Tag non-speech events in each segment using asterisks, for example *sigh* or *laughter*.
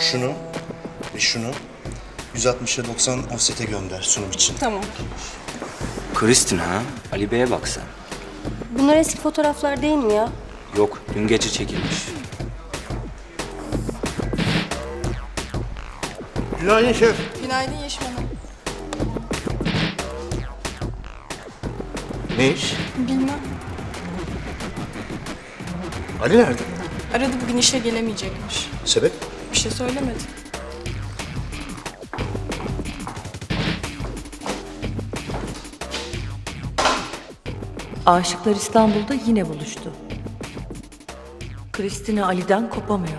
Şunu ve şunu 160'a 90 offset'e gönder sunum için. Tamam. Kristin ha? Ali Bey'e bak sen. Bunlar eski fotoğraflar değil mi ya? Yok, dün gece çekilmiş. Günaydın şef. Günaydın Yeşim Hanım. Ne iş? Bilmem. Ali nerede? Aradı bugün işe gelemeyecekmiş. Sebep? Şey söylemedi. Aşıklar İstanbul'da yine buluştu. Kristina Ali'den kopamıyor.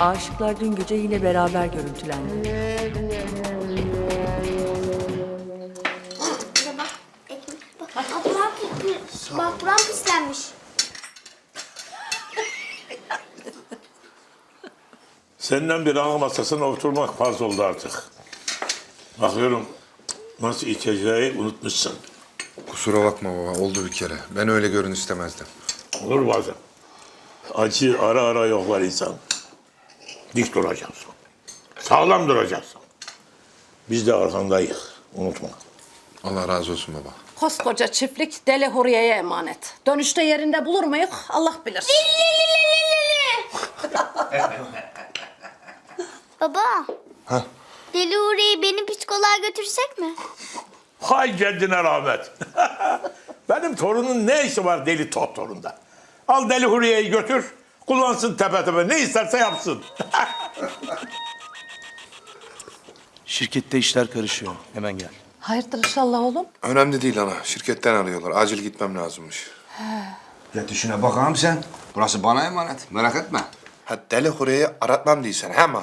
Aşıklar dün gece yine beraber görüntülendi. Bak, bak, buram, pis- bak buram pislenmiş. Senden bir ağ masasına oturmak farz oldu artık. Bakıyorum nasıl içeceği unutmuşsun. Kusura bakma baba, oldu bir kere. Ben öyle görün istemezdim. Olur bazen. Acı ara ara yoklar insan. Dik duracaksın. Sağlam duracaksın. Biz de arkandayız. Unutma. Allah razı olsun baba. Koskoca çiftlik deli Huriye'ye emanet. Dönüşte yerinde bulur muyuz Allah bilir. *laughs* Baba. Deli Uğur'u benim psikoloğa götürsek mi? Hay kendine rahmet. *laughs* Benim torunun ne işi var deli doktorunda? Al deli Huriye'yi götür. Kullansın tepe tepe. Ne isterse yapsın. *laughs* Şirkette işler karışıyor. Hemen gel. Hayırdır inşallah oğlum? Önemli değil ana. Şirketten arıyorlar. Acil gitmem lazımmış. Ya düşüne bakalım sen. Burası bana emanet. Merak etme. Ha deli hureyi aratmam değilsen hem ha.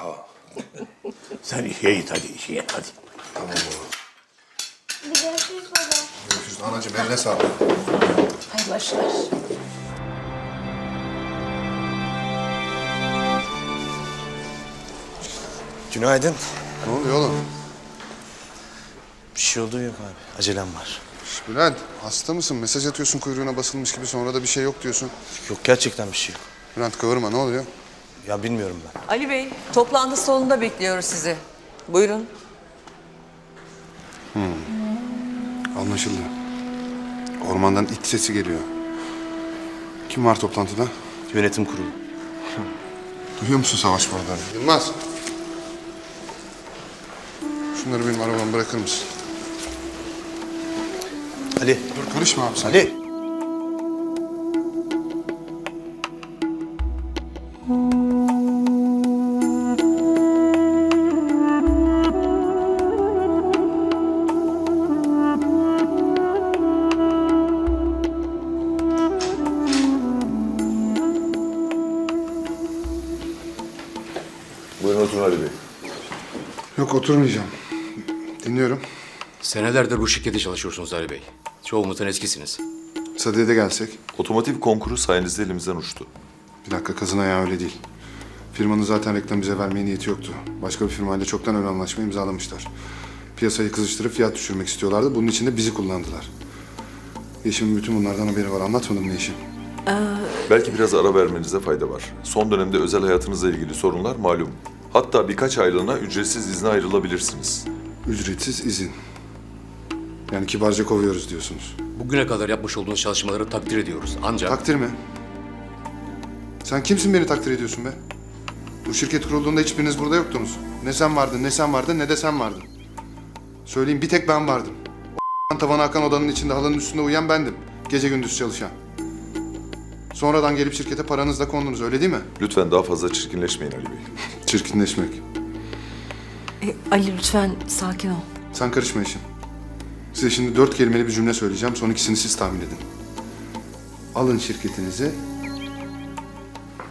Sen işe git hadi işe git hadi. Bir görüşürüz baba. Görüşürüz anacığım eline sağlık. Hayırlı işler. Günaydın. Ne oluyor oğlum? Bir şey olduğu yok abi. Acelem var. Şş, Bülent hasta mısın? Mesaj atıyorsun kuyruğuna basılmış gibi sonra da bir şey yok diyorsun. Yok gerçekten bir şey yok. Bülent kıvırma ne oluyor? Ya bilmiyorum ben. Ali Bey, toplantı salonunda bekliyoruz sizi. Buyurun. Anlaşıldı. Ormandan it sesi geliyor. Kim var toplantıda? Yönetim kurulu. Duyuyor musun savaş buradan? Yılmaz. Şunları benim arabama bırakır mısın? Ali. Dur karışma abi sen. Ali. Oturmayacağım. Dinliyorum. Senelerdir bu şirkette çalışıyorsunuz Ali Bey. Çoğumuzdan eskisiniz. Sadiye'de gelsek. Otomotiv konkuru sayenizde elimizden uçtu. Bir dakika kazın ayağı öyle değil. Firmanın zaten reklam bize vermeye niyeti yoktu. Başka bir firmayla çoktan ön anlaşma imzalamışlar. Piyasayı kızıştırıp fiyat düşürmek istiyorlardı. Bunun için de bizi kullandılar. Yeşim'in bütün bunlardan haberi var. Anlatmadım mı Yeşim? Belki biraz ara vermenize fayda var. Son dönemde özel hayatınızla ilgili sorunlar malum. Hatta birkaç aylığına ücretsiz izne ayrılabilirsiniz. Ücretsiz izin. Yani kibarca kovuyoruz diyorsunuz. Bugüne kadar yapmış olduğunuz çalışmaları takdir ediyoruz. Ancak Takdir mi? Sen kimsin beni takdir ediyorsun be? Bu şirket kurulduğunda hiçbiriniz burada yoktunuz. Ne sen vardın, ne sen vardın, ne de sen vardın. Söyleyeyim bir tek ben vardım. O tavana akan odanın içinde halının üstünde uyuyan bendim. Gece gündüz çalışan. Sonradan gelip şirkete paranızla kondunuz öyle değil mi? Lütfen daha fazla çirkinleşmeyin Ali Bey. Çirkinleşmek. E, Ali lütfen sakin ol. Sen karışma işin. Size şimdi dört kelimeli bir cümle söyleyeceğim. Son ikisini siz tahmin edin. Alın şirketinizi.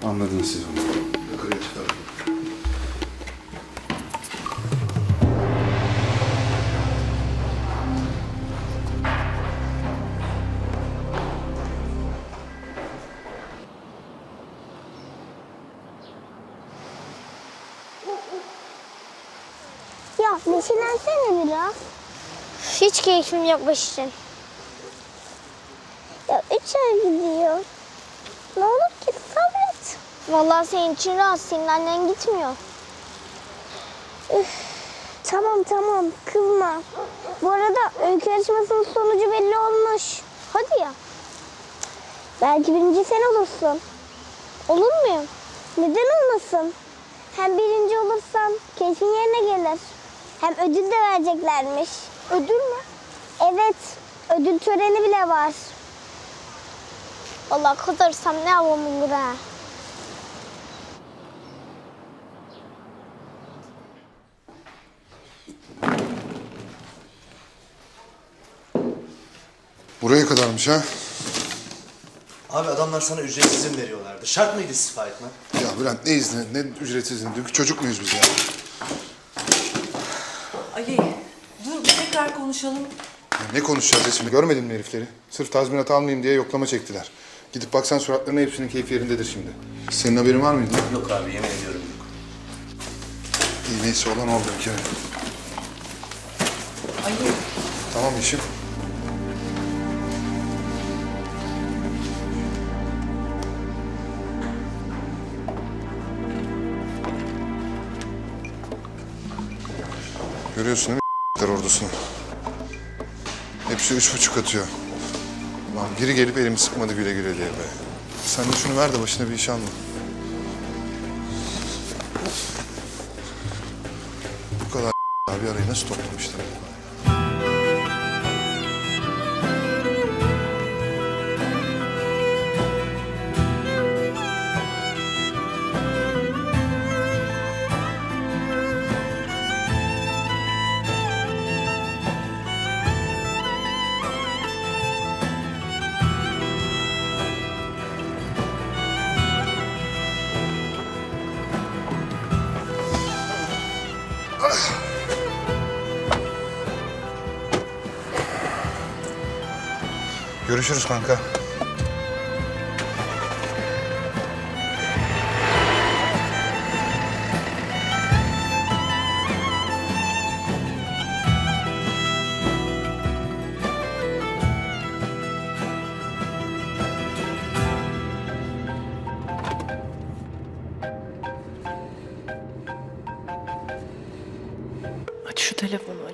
Anladınız siz onu. Yukarıya çıkarın. Neşelensene biraz. Hiç keyfim yok baş için. Ya üç ay gidiyor. Ne olur ki sabret. Vallahi senin için rahat, senin annen gitmiyor. Tamam tamam kızma. Bu arada öykü yarışmasının sonucu belli olmuş. Hadi ya. Belki birinci sen olursun. Olur muyum? Neden olmasın? Hem birinci olursam keyfin yerine gelir. Hem ödül de vereceklermiş. Ödül mü? Evet. Ödül töreni bile var. Allah kazanırsam ne havam olur ha. Buraya kadarmış ha. Abi adamlar sana ücretsiz izin veriyorlardı. Şart mıydı istifa etmen? Ya Bülent ne izni ne ücretsiz izni. Dünkü çocuk muyuz biz ya? Ali dur bir tekrar konuşalım. Ya Ne konuşacağız şimdi? Görmedin mi herifleri? Sırf tazminat almayayım diye yoklama çektiler. Gidip baksan suratlarına hepsinin keyfi yerindedir şimdi. Senin haberin var mıydı? Yok abi yemin ediyorum yok. İyi neyse olan oldu bir kere. Ali Tamam işim. Görüyorsun değil mi ordusunu? Hepsi üç buçuk atıyor. Lan biri gelip elimi sıkmadı güle güle diye be. Sen de şunu ver de başına bir iş alma. Bu kadar abi arayı nasıl toplamışlar? Görüşürüz kanka. Aç şu telefonu